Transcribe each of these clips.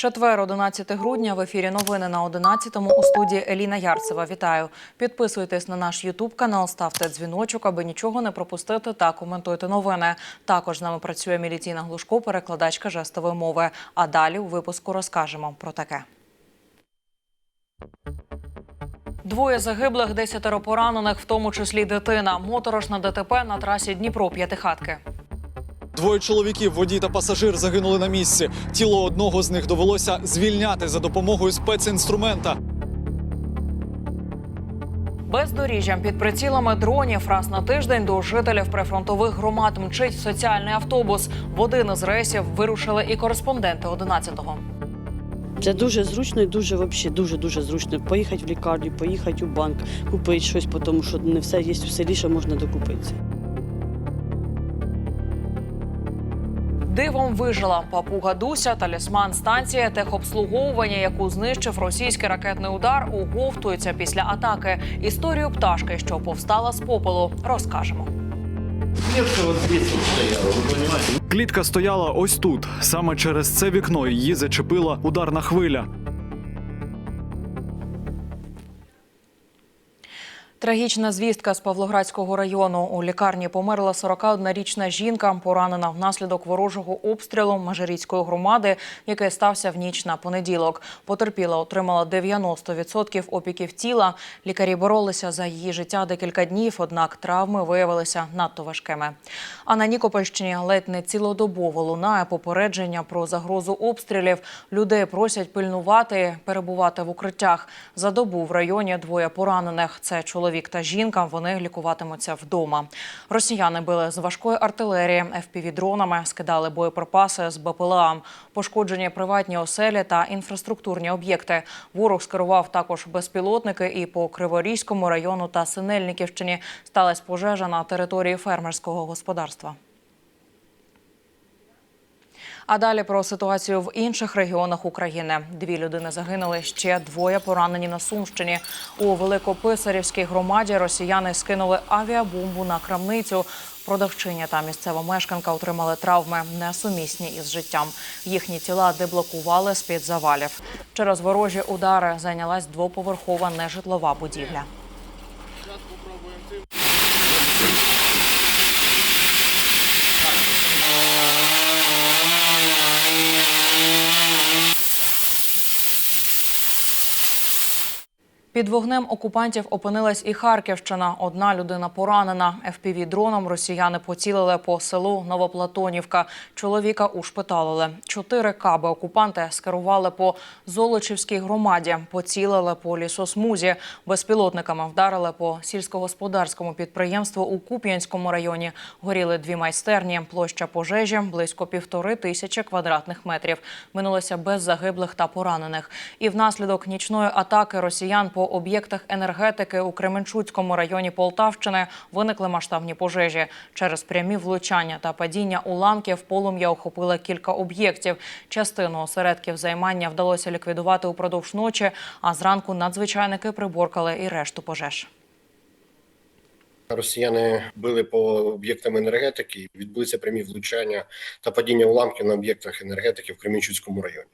Четвер, 11 грудня. В ефірі новини на 11-му у студії Еліна Ярцева. Вітаю. Підписуйтесь на наш Ютуб канал, ставте дзвіночок, аби нічого не пропустити та коментуйте новини. Також з нами працює Мілітіна Глушко, перекладачка жестової мови. А далі у випуску розкажемо про таке. Двоє загиблих, десятеро поранених, в тому числі дитина. Моторошна ДТП на трасі Дніпро П'ятихатки. Двоє чоловіків, водій та пасажир, загинули на місці. Тіло одного з них довелося звільняти за допомогою спецінструмента. Бездоріжжям під прицілами дронів раз на тиждень до жителів прифронтових громад мчить соціальний автобус. В один із рейсів вирушили і кореспонденти 11-го. Це дуже зручно і дуже вообще дуже дуже зручно. Поїхати в лікарню, поїхати у банк, купити щось, тому що не все є у селі, що можна докупитися. Дивом вижила папуга Дуся, талісман станція техобслуговування, яку знищив російський ракетний удар, оговтується після атаки. Історію пташки, що повстала з попелу, розкажемо. Здесь вот стояла? Клітка стояла ось тут. Саме через це вікно її зачепила ударна хвиля. Трагічна звістка з Павлоградського району. У лікарні померла 41-річна жінка, поранена внаслідок ворожого обстрілу Межиріцької громади, який стався в ніч на понеділок. Потерпіла отримала 90% опіків тіла. Лікарі боролися за її життя декілька днів, однак травми виявилися надто важкими. А на Нікопольщині ледь не цілодобово лунає попередження про загрозу обстрілів. Людей просять пильнувати, перебувати в укриттях. За добу в районі двоє поранених. Це чоловік та жінка. Вони лікуватимуться вдома. Росіяни били з важкої артилерії, FPV-дронами, скидали боєприпаси з БПЛА. Пошкоджені приватні оселі та інфраструктурні об'єкти. Ворог скерував також безпілотники і по Криворізькому району та Синельниківщині сталася пожежа на території фермерського господарства. А далі про ситуацію в інших регіонах України. Дві людини загинули, ще двоє поранені на Сумщині. У Великописарівській громаді росіяни скинули авіабомбу на крамницю. Продавчиня та місцева мешканка отримали травми несумісні із життям. Їхні тіла деблокували з під завалів. Через ворожі удари зайнялась двоповерхова нежитлова будівля. Під вогнем окупантів опинилась і Харківщина. Одна людина поранена. ФПВ-дроном росіяни поцілили по селу Новоплатонівка. Чоловіка ушпиталили. Чотири каби окупанти скерували по Золочівській громаді. Поцілили по лісосмузі. Безпілотниками вдарили по сільськогосподарському підприємству у Куп'янському районі. Горіли дві майстерні. Площа пожежі близько півтори тисячі квадратних метрів. Минулося без загиблих та поранених. І внаслідок нічної атаки росіян по об'єктах енергетики у Кременчуцькому районі Полтавщини виникли масштабні пожежі. Через прямі влучання та падіння уламків полум'я охопило кілька об'єктів. Частину осередків займання вдалося ліквідувати упродовж ночі, а зранку надзвичайники приборкали і решту пожеж. Росіяни били по об'єктам енергетики, відбулися прямі влучання та падіння уламків на об'єктах енергетики в Кремінчуцькому районі.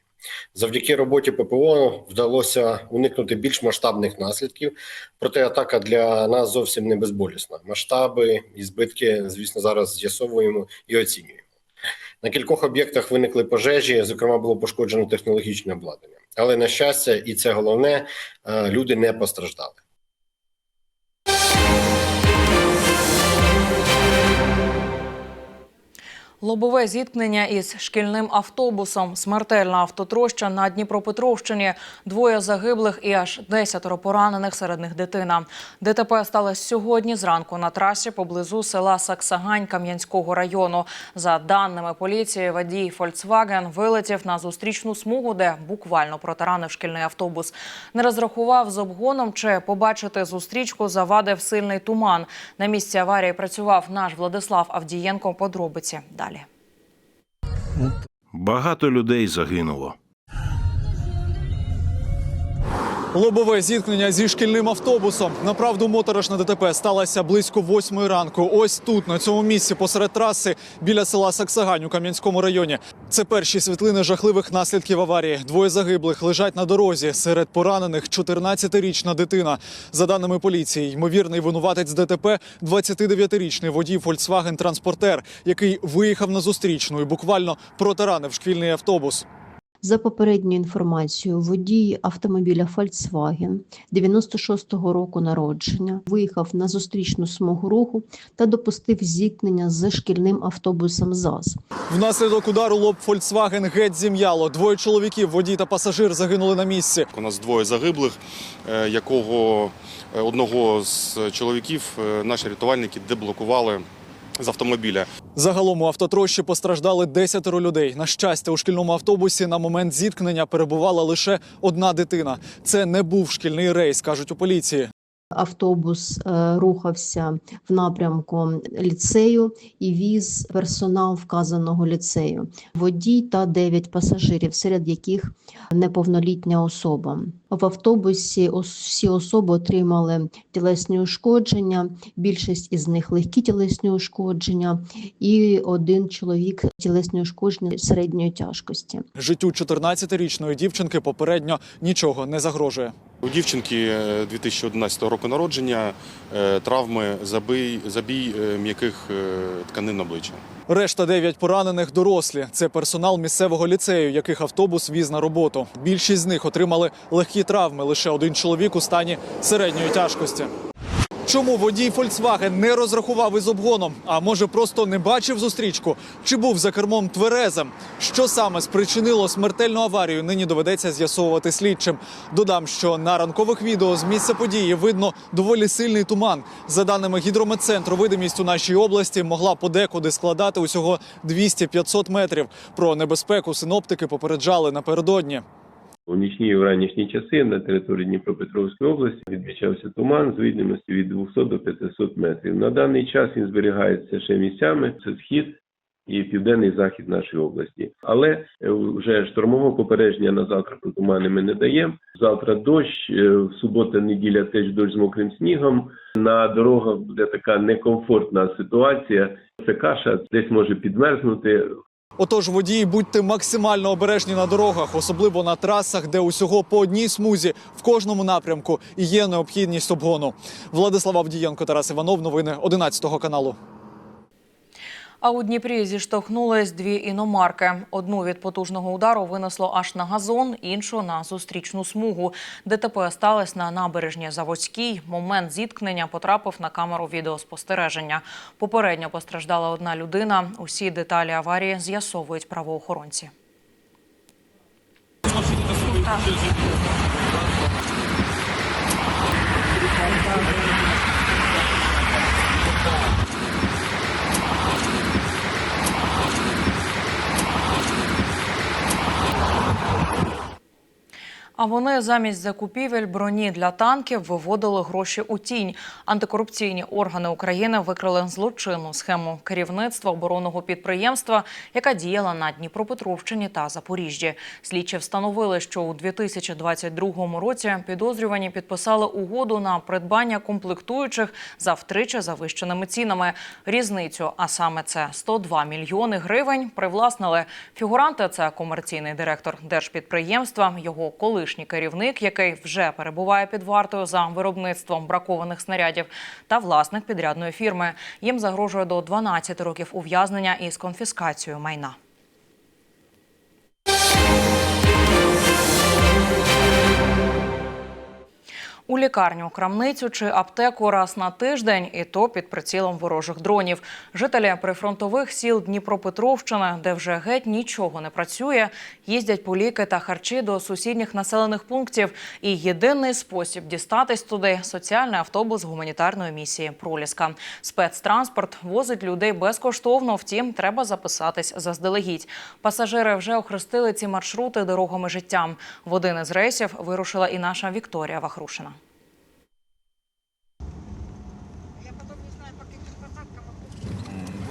Завдяки роботі ППО вдалося уникнути більш масштабних наслідків, проте атака для нас зовсім не безболісна. Масштаби і збитки, звісно, зараз з'ясовуємо і оцінюємо. На кількох об'єктах виникли пожежі, зокрема, було пошкоджено технологічне обладнання. Але на щастя, і це головне, е, люди не постраждали. Лобове зіткнення із шкільним автобусом, смертельна автотроща на Дніпропетровщині, двоє загиблих і аж десятеро поранених, серед них дитина. ДТП сталося сьогодні зранку на трасі поблизу села Саксагань Кам'янського району. За даними поліції, водій Volkswagen вилетів на зустрічну смугу, де буквально протаранив шкільний автобус. Не розрахував з обгоном чи побачити зустрічку завадив сильний туман. На місці аварії працював наш Владислав Авдієнко. Подробиці далі. Багато людей загинуло. Лобове зіткнення зі шкільним автобусом. Направду моторошна ДТП сталася близько восьмої ранку. Ось тут, на цьому місці, посеред траси, біля села Саксагань у Кам'янському районі. Це перші світлини жахливих наслідків аварії. Двоє загиблих лежать на дорозі. Серед поранених 14-річна дитина. За даними поліції, ймовірний винуватець ДТП – 29-річний водій Volkswagen Транспортер, який виїхав на зустрічну і буквально протаранив шкільний автобус. За попередньою інформацією, водій автомобіля Volkswagen 96-го року народження виїхав на зустрічну смугу руху та допустив зіткнення з шкільним автобусом ЗАЗ. Внаслідок удару лоб Volkswagen геть зім'яло. Двоє чоловіків, водій та пасажир, загинули на місці. У нас двоє загиблих, е, якого е, одного з чоловіків е, наші рятувальники деблокували з автомобіля. Загалом у автотрощі постраждали десятеро людей. На щастя, у шкільному автобусі на момент зіткнення перебувала лише одна дитина. Це не був шкільний рейс, кажуть у поліції. Автобус е, рухався в напрямку ліцею і віз персонал вказаного ліцею, водій та 9 пасажирів, серед яких неповнолітня особа. В автобусі всі особи отримали тілесні ушкодження. Більшість із них легкі тілесні ушкодження, і один чоловік тілесні ушкодження середньої тяжкості. Життю 14-річної дівчинки попередньо нічого не загрожує. У дівчинки е, 2011 року народження, е, травми, забій, забій е, м'яких е, тканин обличчя. Решта дев'ять поранених дорослі. Це персонал місцевого ліцею, яких автобус віз на роботу. Більшість з них отримали легкі травми. Лише один чоловік у стані середньої тяжкості. Чому водій Volkswagen не розрахував із обгоном? А може просто не бачив зустрічку? Чи був за кермом тверезим? Що саме спричинило смертельну аварію? Нині доведеться з'ясовувати слідчим. Додам, що на ранкових відео з місця події видно доволі сильний туман. За даними гідрометцентру, видимість у нашій області могла подекуди складати усього 200-500 метрів. Про небезпеку синоптики попереджали напередодні. У нічні і вранішні часи на території Дніпропетровської області відмічався туман з видимості від 200 до 500 метрів. На даний час він зберігається ще місцями. Це схід і південний захід нашої області. Але е, вже штормового попередження на завтра про тумани ми не даємо. Завтра дощ, е, в субота, неділя теж дощ з мокрим снігом. На дорогах буде така некомфортна ситуація. Це каша десь може підмерзнути. Отож, водії, будьте максимально обережні на дорогах, особливо на трасах, де усього по одній смузі в кожному напрямку і є необхідність обгону. Владислав Авдієнко, Тарас Іванов. Новини 11 каналу. А у Дніпрі зіштовхнулись дві іномарки. Одну від потужного удару винесло аж на газон, іншу на зустрічну смугу. ДТП сталося на набережні Заводській. Момент зіткнення потрапив на камеру відеоспостереження. Попередньо постраждала одна людина. Усі деталі аварії з'ясовують правоохоронці. А вони замість закупівель броні для танків виводили гроші у тінь. Антикорупційні органи України викрили злочинну схему керівництва оборонного підприємства, яка діяла на Дніпропетровщині та Запоріжжі. Слідчі встановили, що у 2022 році підозрювані підписали угоду на придбання комплектуючих за втричі завищеними цінами. Різницю, а саме це 102 мільйони гривень, привласнили фігуранти. Це комерційний директор держпідприємства, його колишній керівник, який вже перебуває під вартою за виробництвом бракованих снарядів, та власник підрядної фірми. Їм загрожує до 12 років ув'язнення із конфіскацією майна. У лікарню, крамницю чи аптеку раз на тиждень, і то під прицілом ворожих дронів. Жителі прифронтових сіл Дніпропетровщини, де вже геть нічого не працює, їздять по ліки та харчі до сусідніх населених пунктів. І єдиний спосіб дістатись туди соціальний автобус гуманітарної місії Проліска. Спецтранспорт возить людей безкоштовно. Втім, треба записатись заздалегідь. Пасажири вже охрестили ці маршрути дорогами життям. В один із рейсів вирушила і наша Вікторія Вахрушина.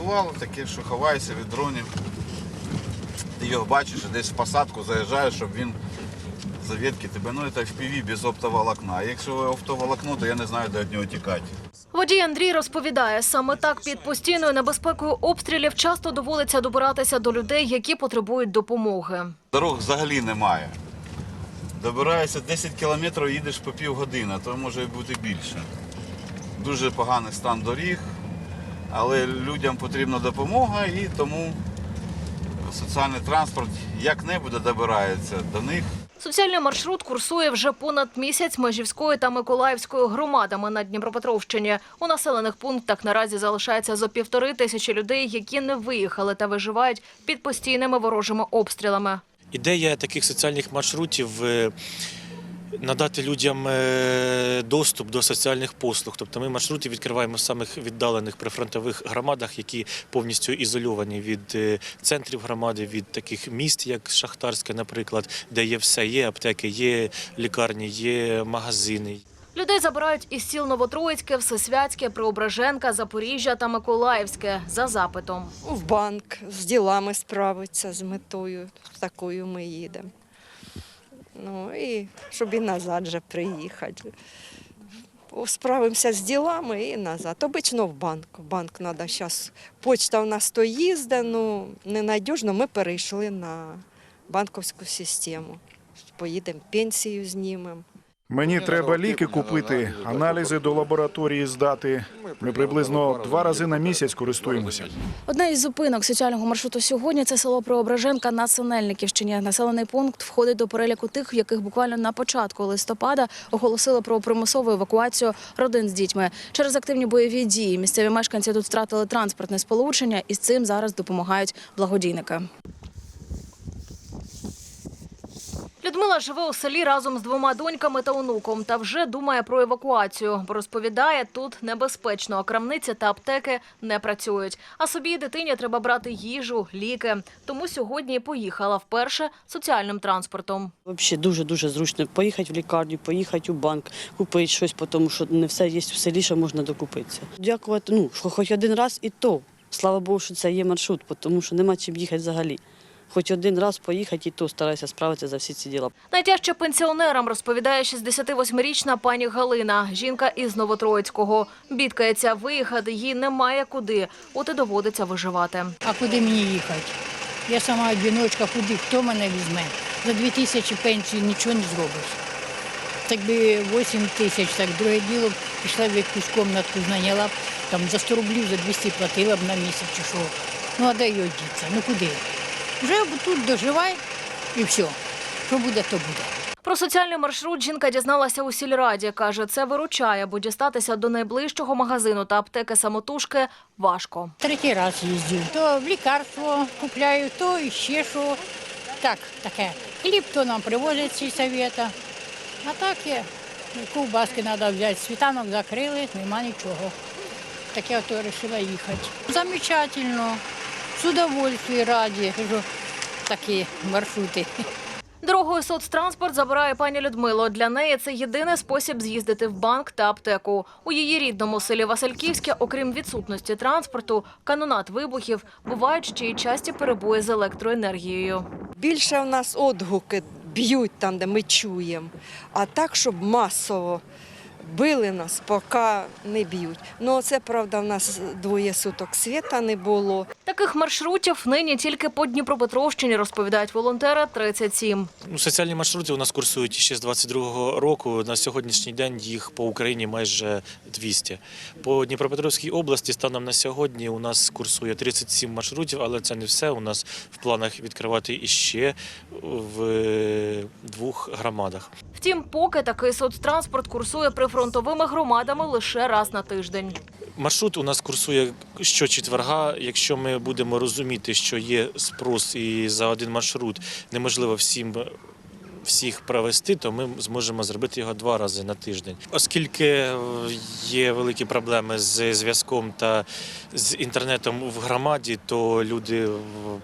Бувало таке, що ховаєшся від дронів. Ти його бачиш, і десь в посадку заїжджаєш, щоб він заветки тебе, ну это FPV без оптоволокна. А якщо оптоволокно, то я не знаю, де від нього тікати. Водій Андрій розповідає, саме так під постійною небезпекою обстрілів часто доводиться добиратися до людей, які потребують допомоги. Дорог взагалі немає. Добираєшся 10 кілометрів, їдеш по півгодини, то може бути більше. Дуже поганий стан доріг, але людям потрібна допомога і тому соціальний транспорт як-небудь добирається до них. Соціальний маршрут курсує вже понад місяць Межівською та Миколаївською громадами на Дніпропетровщині. У населених пунктах наразі залишається зо півтори тисячі людей, які не виїхали та виживають під постійними ворожими обстрілами. Ідея таких соціальних маршрутів е, надати людям е, доступ до соціальних послуг. Тобто ми маршрути відкриваємо в самих віддалених прифронтових громадах, які повністю ізольовані від е, центрів громади, від таких міст, як Шахтарське, наприклад, де є все, є аптеки, є лікарні, є магазини. Людей забирають із сіл Новотроїцьке, Всесвятське, Преображенка, Запоріжжя та Миколаївське за запитом. в банк з ділами справитися з метою. Такою ми їдемо. Ну і щоб і назад же приїхати. Справимося з ділами і назад. Обично в банк. В банк треба зараз. Почта у нас то їздить, ну ненадіжно. Ми перейшли на банківську систему. Поїдемо, пенсію знімемо. Мені треба ліки купити, аналізи до лабораторії здати. Ми приблизно два рази на місяць користуємося. Одна із зупинок соціального маршруту сьогодні це село Преображенка на Синельниківщині. Населений пункт входить до переліку тих, в яких буквально на початку листопада оголосили про примусову евакуацію родин з дітьми. Через активні бойові дії місцеві мешканці тут втратили транспортне сполучення, і з цим зараз допомагають благодійники. Людмила живе у селі разом з двома доньками та онуком та вже думає про евакуацію. Розповідає, тут небезпечно, а крамниці та аптеки не працюють. А собі і дитині треба брати їжу, ліки. Тому сьогодні поїхала вперше соціальним транспортом. Взагалі дуже-дуже зручно поїхати в лікарню, поїхати у банк, купити щось, тому що не все є в селі, що можна докупитися. Дякувати, ну, хоч один раз і то. Слава Богу, що це є маршрут, тому що нема чим їхати взагалі. Хоч один раз поїхати і то стараюся справитися за всі ці діла. Найтяжче пенсіонерам розповідає 68-річна пані Галина, жінка із Новотроїцького. Бідкається, виїхати їй немає куди, от і доводиться виживати. А куди мені їхати? Я сама одиночка, куди? Хто мене візьме? За дві тисячі пенсії нічого не зробиш. Так би 8 тисяч, так друге діло, пішла б якусь кімнатку зайняла б, там за 100 рублів, за 200 платила б на місяць чи що. Ну а де її діться? Ну куди? Вже тут доживай і все. Що буде, то буде. Про соціальний маршрут жінка дізналася у сільраді. Каже, це виручає, бо дістатися до найближчого магазину та аптеки самотужки важко. Третій раз їздю. То в лікарство купляю, то і ще що. Так, таке. Хліб то нам привозять ці совєта. А так є. Ковбаски треба взяти. Світанок закрили, нема нічого. Так я то вирішила їхати. Замечательно. З удовольствием раді. Кажу, такі маршрути. Дорогою соцтранспорт забирає пані Людмилу. Для неї це єдиний спосіб з'їздити в банк та аптеку. У її рідному селі Васильківське, окрім відсутності транспорту, канонат вибухів, бувають ще й часті перебої з електроенергією. Більше в нас відгуки б'ють там, де ми чуємо. А так, щоб масово били нас, поки не б'ють. Ну, це правда, в нас двоє суток світа не було. Таких маршрутів нині тільки по Дніпропетровщині, розповідають волонтери, 37. Ну, соціальні маршрути у нас курсують ще з 22-го року. На сьогоднішній день їх по Україні майже 200. По Дніпропетровській області станом на сьогодні у нас курсує 37 маршрутів, але це не все. У нас в планах відкривати іще в е, двох громадах. Втім, поки такий соцтранспорт курсує прифронтовими громадами лише раз на тиждень. Маршрут у нас курсує щочетверга. Якщо ми будемо розуміти, що є спрос і за один маршрут неможливо всім всіх провести, то ми зможемо зробити його два рази на тиждень. Оскільки е, є великі проблеми з зв'язком та з інтернетом в громаді, то люди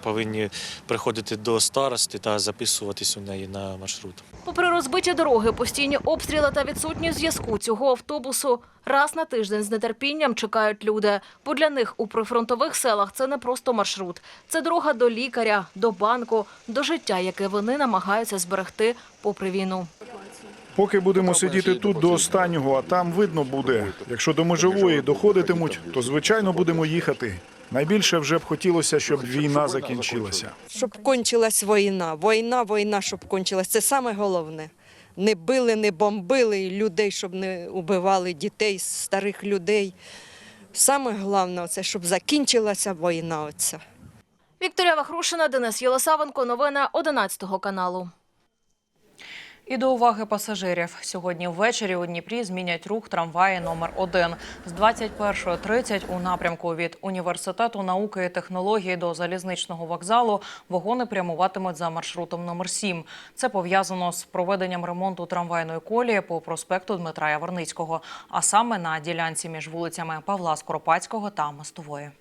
повинні приходити до старости та записуватись у неї на маршрут. Попри розбиті дороги, постійні обстріли та відсутність зв'язку цього автобусу Раз на тиждень з нетерпінням чекають люди, бо для них у прифронтових селах це не просто маршрут. Це дорога до лікаря, до банку, до життя, яке вони намагаються зберегти попри війну. Поки будемо сидіти тут до останнього, а там видно буде. Якщо до межової доходитимуть, то звичайно будемо їхати. Найбільше вже б хотілося, щоб війна закінчилася. Щоб кончилась війна. Війна, війна, щоб кончилась. Це саме головне. Не били, не бомбили людей, щоб не убивали дітей, старих людей. Саме головне це, щоб закінчилася війна. Оця. Вікторія Вахрушина, Денис Єлисавенко. Новини 11 каналу. І до уваги пасажирів. Сьогодні ввечері у Дніпрі змінять рух трамваї номер 1 З 21.30 у напрямку від Університету науки і технології до залізничного вокзалу вагони прямуватимуть за маршрутом номер 7 Це пов'язано з проведенням ремонту трамвайної колії по проспекту Дмитра Яворницького, а саме на ділянці між вулицями Павла Скоропадського та Мостової.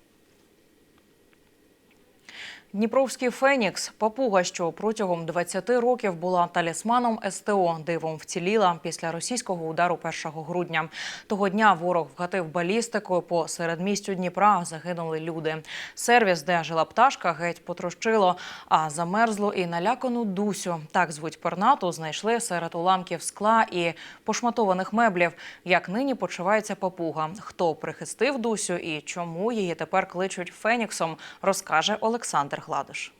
Дніпровський Фенікс – папуга, що протягом 20 років була талісманом СТО, дивом вціліла після російського удару 1 грудня. Того дня ворог вгатив балістикою по середмістю Дніпра. Загинули люди. Сервіс, де жила пташка, геть потрощило, а замерзло і налякану Дусю. Так звуть пернату, знайшли серед уламків скла і пошматованих меблів. Як нині почувається папуга? Хто прихистив Дусю і чому її тепер кличуть Феніксом, розкаже Олександр Гладиш.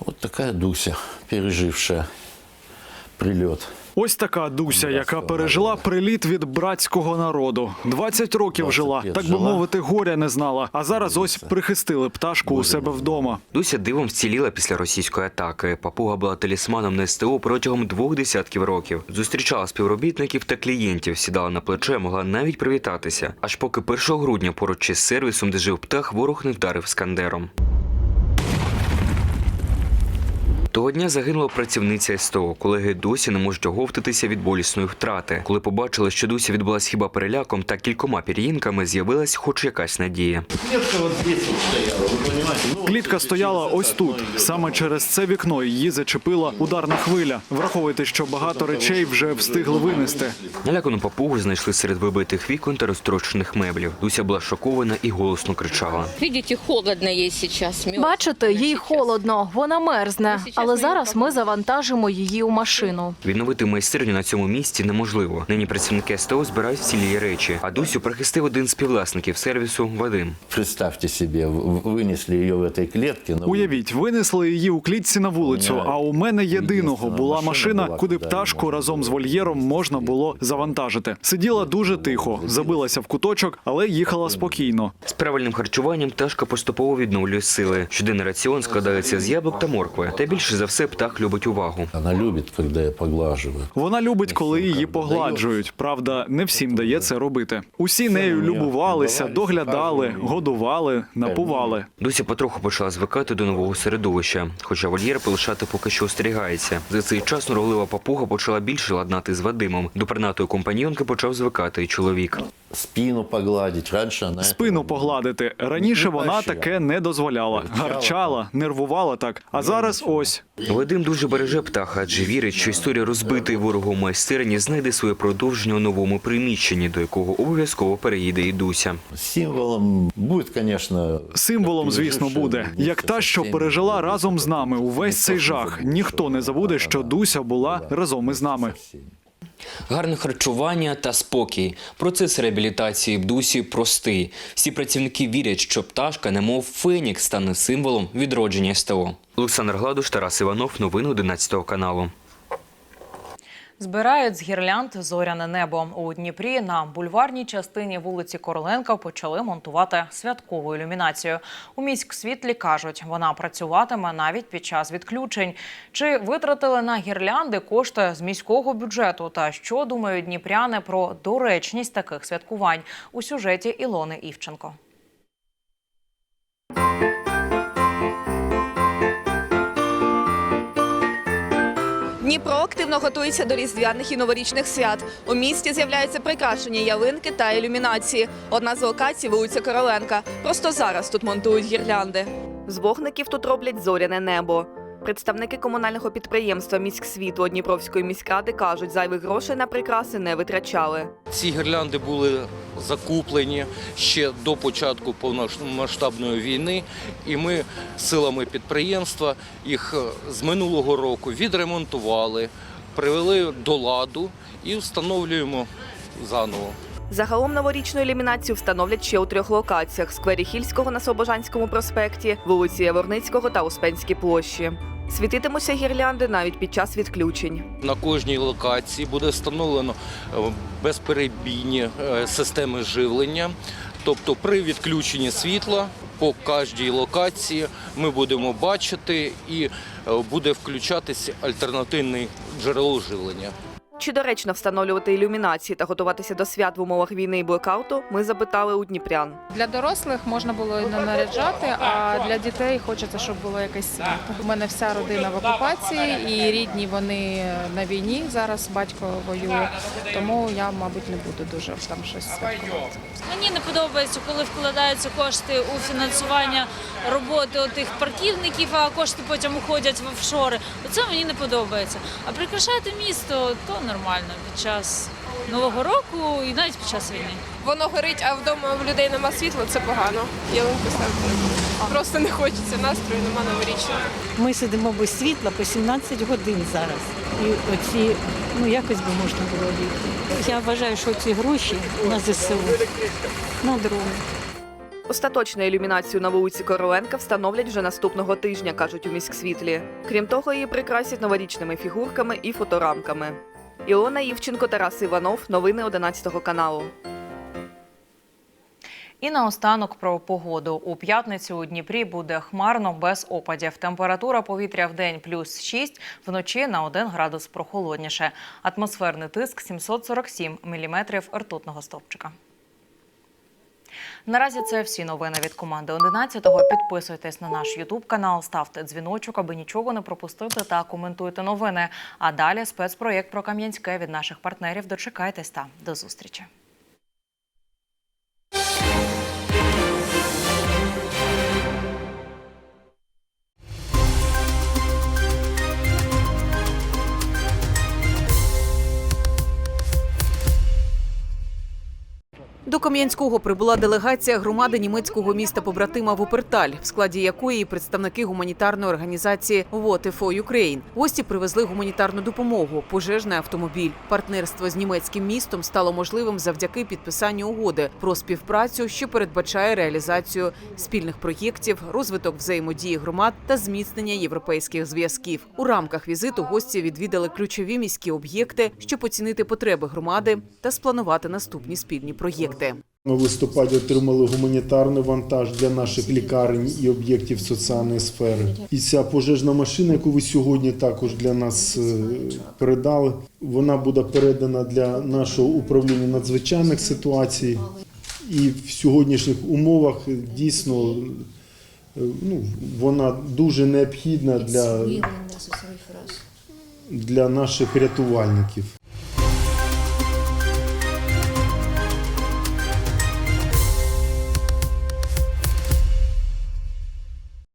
Вот такая Дуся, пережившая прилет. Ось така Дуся, яка пережила приліт від братського народу. 20 років жила, так би мовити, горя не знала. А зараз ось прихистили пташку у себе вдома. Дуся дивом вціліла після російської атаки. Папуга була талісманом на СТО протягом двох десятків років. Зустрічала співробітників та клієнтів, сідала на плече, могла навіть привітатися. Аж поки 1 грудня поруч із сервісом, де жив птах, ворог не вдарив скандером. Того дня загинула працівниця СТО. Колеги досі не можуть оговтатися від болісної втрати. Коли побачили, що Дуся відбулась хіба переляком та кількома пір'їнками, з'явилась хоч якась надія. Вот стояла? Ну, Клітка стояла ось тут. Саме через це вікно її зачепила ударна хвиля. Враховуйте, що багато речей вже встигли винести. Налякану папугу знайшли серед вибитих вікон та розтрощених меблів. Дуся була шокована і голосно кричала. Бачите, їй холодно, вона мерзне. Але зараз ми завантажимо її у машину. Відновити майстерню на цьому місці неможливо. Нині працівники СТО збирають цілі речі, а Дусю прихистив один з співвласників сервісу Вадим. Представьте себе, в- вынесли ее в этой клетке. но Уявіть, винесли її у клітці на вулицю. А у мене єдиного була машина, куди пташку разом з вольєром можна було завантажити. Сиділа дуже тихо, забилася в куточок, але їхала спокійно. З правильним харчуванням пташка поступово відновлює сили. Щоденний раціон складається з яблук та моркви. Та більше за все птах любить увагу. Она любит, когда я поглаживаю. Вона любить, коли її погладжують. Правда, не всім дає це робити. Усі нею любувалися, доглядали, годували, напували. Дуся потроху почала звикати до нового середовища, хоча вольєр полишати поки що остерігається. За цей час норовлива папуга почала більше ладнати з Вадимом. До пернатої компаньйонки почав звикати і чоловік. Спину погладить. Раньше она... Спину погладити. Раніше вона таке не дозволяла. Гарчала, нервувала так. А зараз ось. Вадим дуже береже птаха, адже вірить, що історія розбитої ворогом майстерні знайде своє продовження у новому приміщенні, до якого обов'язково переїде і Дуся. Символом будет, конечно... Символом, звісно, буде як та, що пережила разом з нами увесь цей жах. Ніхто не забуде, що Дуся була разом із нами. Гарне харчування та спокій. Процес реабілітації дусі простий. Всі працівники вірять, що пташка, немов фенікс, стане символом відродження СТО. Олександр Гладуш, Тарас Іванов. Новини 11 каналу. Збирають з гірлянд зоряне небо у Дніпрі. На бульварній частині вулиці Короленка почали монтувати святкову ілюмінацію. У міськсвітлі кажуть, вона працюватиме навіть під час відключень. Чи витратили на гірлянди кошти з міського бюджету? Та що думають дніпряни про доречність таких святкувань у сюжеті Ілони Івченко. Дніпро активно готується до різдвяних і новорічних свят. У місті з'являються прикрашені ялинки та ілюмінації. Одна з локацій вулиця Короленка. Просто зараз тут монтують гірлянди. З вогників тут роблять зоряне небо. Представники комунального підприємства «Міськсвітло» Дніпровської міськради кажуть, зайвих грошей на прикраси не витрачали. Ці гірлянди були закуплені ще до початку повномасштабної війни, і ми силами підприємства їх е, з минулого року відремонтували, привели до ладу і встановлюємо заново. Загалом новорічну ілюмінацію встановлять ще у трьох локаціях: сквері Хільського на Слобожанському проспекті, вулиці Яворницького та Успенській площі. Світитимуться гірлянди навіть під час відключень. На кожній локації буде встановлено е, безперебійні е, системи живлення. Тобто при відключенні світла по кожній локації ми будемо бачити і е, буде включатися альтернативне джерело живлення. Чи доречно встановлювати ілюмінації та готуватися до свят в умовах війни і блекауту? Ми запитали у дніпрян. Для дорослих можна було і не наряджати, а для дітей хочеться, щоб було якесь свято. У мене вся родина в окупації, і рідні вони на війні. Зараз батько воює, тому я, мабуть, не буду дуже там щось святкувати. Мені не подобається, коли вкладаються кошти у фінансування роботи тих парківників, а кошти потім уходять в офшори. Оце мені не подобається. А прикрашати місто то нормально під час нового року і навіть під час війни. Воно горить, а вдома в людей нема світла, це погано. Ялинку ставити. Просто не хочеться настрою, нема новорічного. Ми сидимо без світла по 17 годин зараз. І оці, ну якось би можна було обійти. Я вважаю, що ці гроші на ЗСУ, на дрони. Остаточну ілюмінацію на вулиці Короленка встановлять вже наступного тижня, кажуть у міськсвітлі. Крім того, її прикрасять новорічними фігурками і фоторамками. Ілона Івченко, Тарас Іванов. Новини 11 каналу. І наостанок про погоду. У п'ятницю у Дніпрі буде хмарно без опадів. Температура повітря в день плюс 6, вночі на 1 градус прохолодніше. Атмосферний тиск 747 міліметрів ртутного стовпчика. Наразі це всі новини від команди 11-го. Підписуйтесь на наш Ютуб канал, ставте дзвіночок, аби нічого не пропустити та коментуйте новини. А далі спецпроєкт про Кам'янське від наших партнерів. Дочекайтесь та до зустрічі. До Кам'янського прибула делегація громади німецького міста побратима Вуперталь, в складі якої представники гуманітарної організації Water for. Гості привезли гуманітарну допомогу, пожежний автомобіль. Партнерство з німецьким містом стало можливим завдяки підписанню угоди про співпрацю, що передбачає реалізацію спільних проєктів, розвиток взаємодії громад та зміцнення європейських зв'язків. У рамках візиту гості відвідали ключові міські об'єкти, щоб оцінити потреби громади та спланувати наступні спільні проєкти. Ми в листопаді отримали гуманітарний вантаж для наших лікарень і об'єктів соціальної сфери. І ця пожежна машина, яку ви сьогодні також для нас е, передали, вона буде передана для нашого управління надзвичайних ситуацій. І в сьогоднішніх умовах дійсно е, ну, вона дуже необхідна для, для наших рятувальників.